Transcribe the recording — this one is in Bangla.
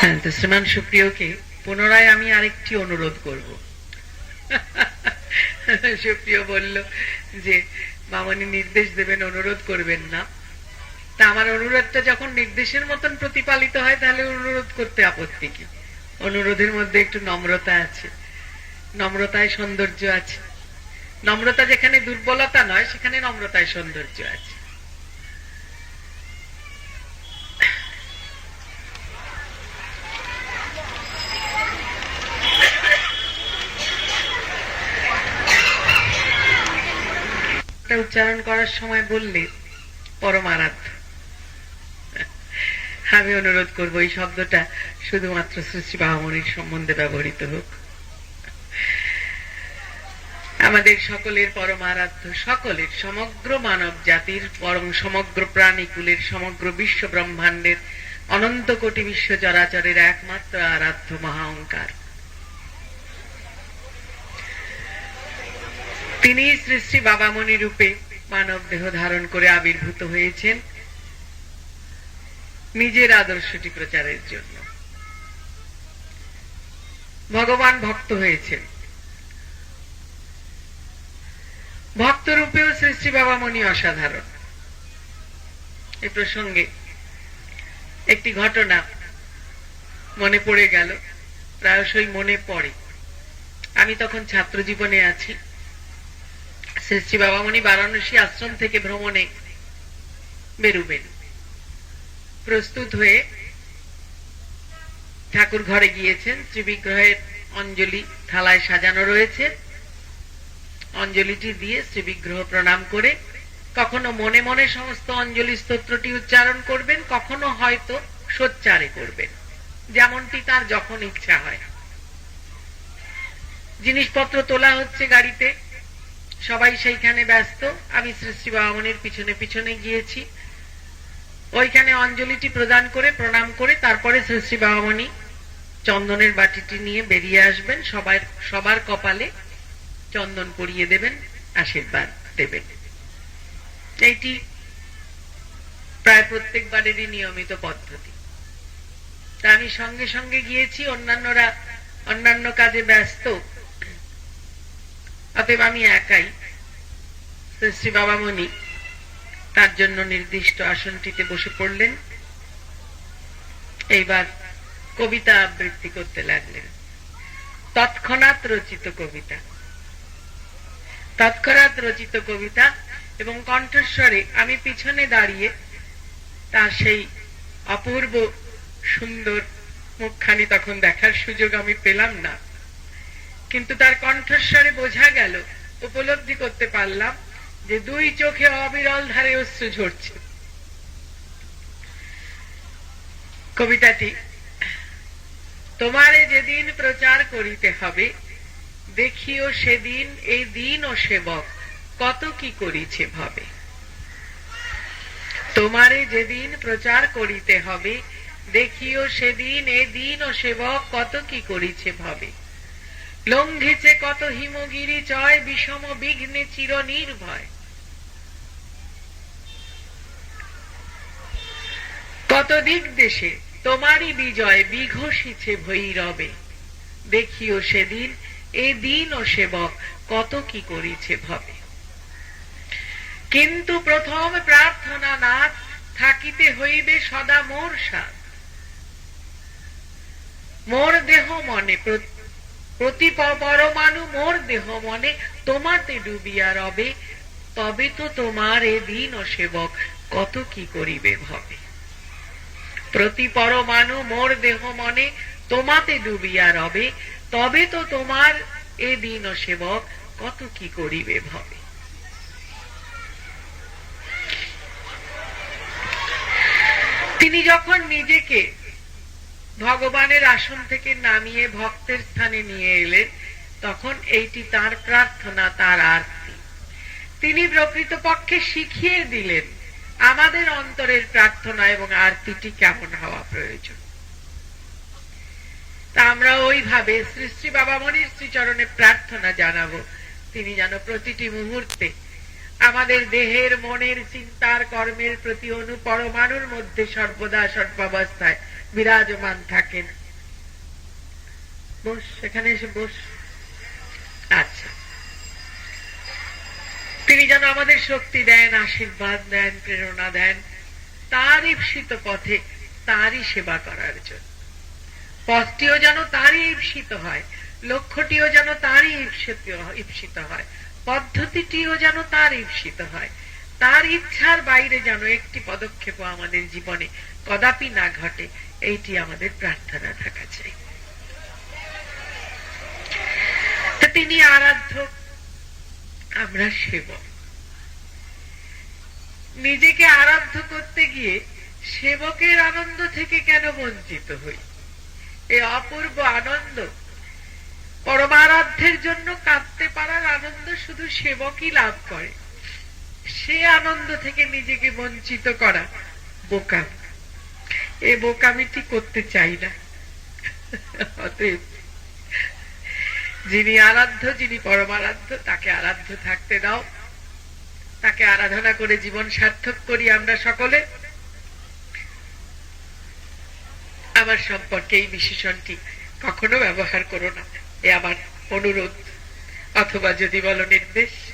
শ্রীমান সুপ্রিয়কে পুনরায় আমি আরেকটি অনুরোধ করব? সুপ্রিয় বলল যে মামনি নির্দেশ দেবেন, অনুরোধ করবেন না। তা আমার অনুরোধটা যখন নির্দেশের মতন প্রতিপালিত হয়, তাহলে অনুরোধ করতে আপত্তি কি? অনুরোধের মধ্যে একটু নম্রতা আছে। নম্রতায় সৌন্দর্য আছে। নম্রতা যেখানে দুর্বলতা নয়, সেখানে নম্রতায় সৌন্দর্য আছে। এটা উচ্চারণ করার সময় বললে পরমারাধ্য আমি অনুরোধ করব, এই শব্দটা শুধুমাত্র শ্রী বাহামণির সম্বন্ধে ব্যবহৃত হোক। আমাদের সকলের পরমারাধ্য সকলের সমগ্র মানব জাতির বরং সমগ্র প্রাণীকুলের সমগ্র বিশ্ব ব্রহ্মাণ্ডের অনন্ত কোটি বিশ্ব চরাচরের একমাত্র আরাধ্য মহা তিনি শ্রী বাবামণি রূপে মানব দেহ ধারণ করে আবির্ভূত হয়েছেন নিজের আদর্শটি প্রচারের জন্য। ভগবান ভক্ত হয়েছেন। ভক্ত রূপেও শ্রী বাবামণি অসাধারণ। এ প্রসঙ্গে একটি ঘটনা মনে পড়ে গেল, প্রায়শই মনে পড়ে। আমি তখন ছাত্র জীবনে আছি। শ্রী বাবামণি বারাণসী আশ্রম থেকে ভ্রমণে বেরুবেন। প্রস্তুত হয়ে ঠাকুর ঘরে গিয়েছেন। শ্রীবিগ্রহের অঞ্জলি থালায় সাজানো রয়েছে। অঞ্জলিটি দিয়ে শ্রীবিগ্রহ প্রণাম করে কখনো মনে মনে সমস্ত অঞ্জলি স্তোত্রটি উচ্চারণ করবেন, কখনো হয়তো সোচ্চারে করবেন। যেমনটি তার যখন ইচ্ছা হয়। জিনিসপত্র তোলা হচ্ছে গাড়িতে। সবাই সেইখানে ব্যস্ত। আমি শ্রী শ্রী পিছনে পিছনে গিয়েছি। ওইখানে অঞ্জলিটি প্রদান করে, প্রণাম করে, তারপরে শ্রী শ্রী চন্দনের বাটিটি নিয়ে বেরিয়ে আসবেন। সবার সবার কপালে চন্দন পরিয়ে দেবেন, আশীর্বাদ দেবেন। এইটি প্রায় প্রত্যেকবারেরই নিয়মিত পদ্ধতি। তা আমি সঙ্গে সঙ্গে গিয়েছি। অন্যান্যরা অন্যান্য কাজে ব্যস্ত। অতএব আমি একাই শ্রী বাবামণি তার জন্য নির্দিষ্ট আসনটিতে বসে পড়লেন। এইবার কবিতা আবৃত্তি করতে লাগলেন। তৎক্ষণাৎ রচিত কবিতা। তৎক্ষণাৎ রচিত কবিতা এবং কণ্ঠস্বরে আমি পিছনে দাঁড়িয়ে তার সেই অপূর্ব সুন্দর মুখখানি তখন দেখার সুযোগ আমি পেলাম না। কিন্তু তার কণ্ঠস্বরে বোঝা গেল, উপলব্ধি করতে পারলাম যে দুই চোখে অবিরল ধারে অশ্রু ঝরছে। কবিতাটি, তোমারে যেদিন প্রচার করিতে হবে, দেখিও সেদিন এই দিন ও সেবক কত কি করিছে ভাবে। তোমারে যেদিন প্রচার করিতে হবে, দেখিও সেদিন এ দিন ও সেবক কত কি করিছে ভাবে। লঙ্ঘিছে কত হিমগিরি চয় বিষম বিঘ্নে চির নির্ভয়। কত দিক দেশে তোমারই বিজয় বিঘোষিছে ভৈরবে। দেখিও সেদিন, এ দিন ও সেবক কত কি করিছে ভাবে। কিন্তু প্রথম প্রার্থনা নাথ, থাকিতে হইবে সদা মোর সাথ। মোর দেহ মনে প্রতি পরমাণু মোর দেহ মনে, তোমাতে ডুবিয়া রবে। তবে তো তোমার এ দিন ও সেবক কত কি করিবে ভবে? প্রতি পরমাণু মোর দেহ মনে, তোমাতে ডুবিয়া রবে। তবে তো তোমার এ দিন ও সেবক কত কি করিবে ভবে? তিনি যখন নিজেকে ভগবানের আসন থেকে নামিয়ে ভক্তের স্থানে নিয়ে এলেন। তখন এইটি তার প্রার্থনা, তার আরতি। তিনি প্রকৃতপক্ষে শিখিয়ে দিলেন আমাদের অন্তরের প্রার্থনা এবং আরতিটি কেমন হওয়া প্রয়োজন। তা আমরা ওইভাবে শ্রী শ্রী বাবামণির শ্রীচরণে প্রার্থনা জানাব। তিনি যেন প্রতিটি মুহূর্তে আমাদের দেহের, মনের, চিন্তার, কর্মের প্রতি অনুপরমাণুর মধ্যে সর্বদা সর্বাবস্থায় বিরাজমান থাকেন। বস এখানে এসে বস। আচ্ছা। তিনি যেন আমাদের শক্তি দেন, আশীর্বাদ দেন, প্রেরণা দেন তার ঈপ্সিত পথে তারই সেবা করার জন্য। পথটিও যেন তারই ঈপ্সিত হয়, লক্ষ্যটিও যেন তারই ঈপ্সিত হয়। পদ্ধতিটিও যেন তার ঈপ্সিত হয়। তার ইচ্ছার বাইরে যেন একটি পদক্ষেপ আমাদের জীবনে কদাপি না ঘটে, এইটি আমাদের প্রার্থনা থাকা চাই। তিনি আরাধ্য, আমরা সেবক। নিজেকে আরাধ্য করতে গিয়ে সেবকের আনন্দ থেকে কেন বঞ্চিত হই? এ অপূর্ব আনন্দ পরমারাধ্যের জন্য কাঁদতে আনন্দ শুধু সেবকই লাভ করে। সে আনন্দ থেকে নিজেকে বঞ্চিত করা বোকাম। এ বোকামিটি করতে চাই না। যিনি আরাধ্য, যিনি পরমারাধ্য, তাকে আরাধ্য থাকতে দাও। তাকে আরাধনা করে জীবন সার্থক করি আমরা সকলে। আমার সম্পর্কে এই বিশেষণটি কখনো ব্যবহার করো না। এ আমার অনুরোধ। অথবা যদি বলো নির্দেশ।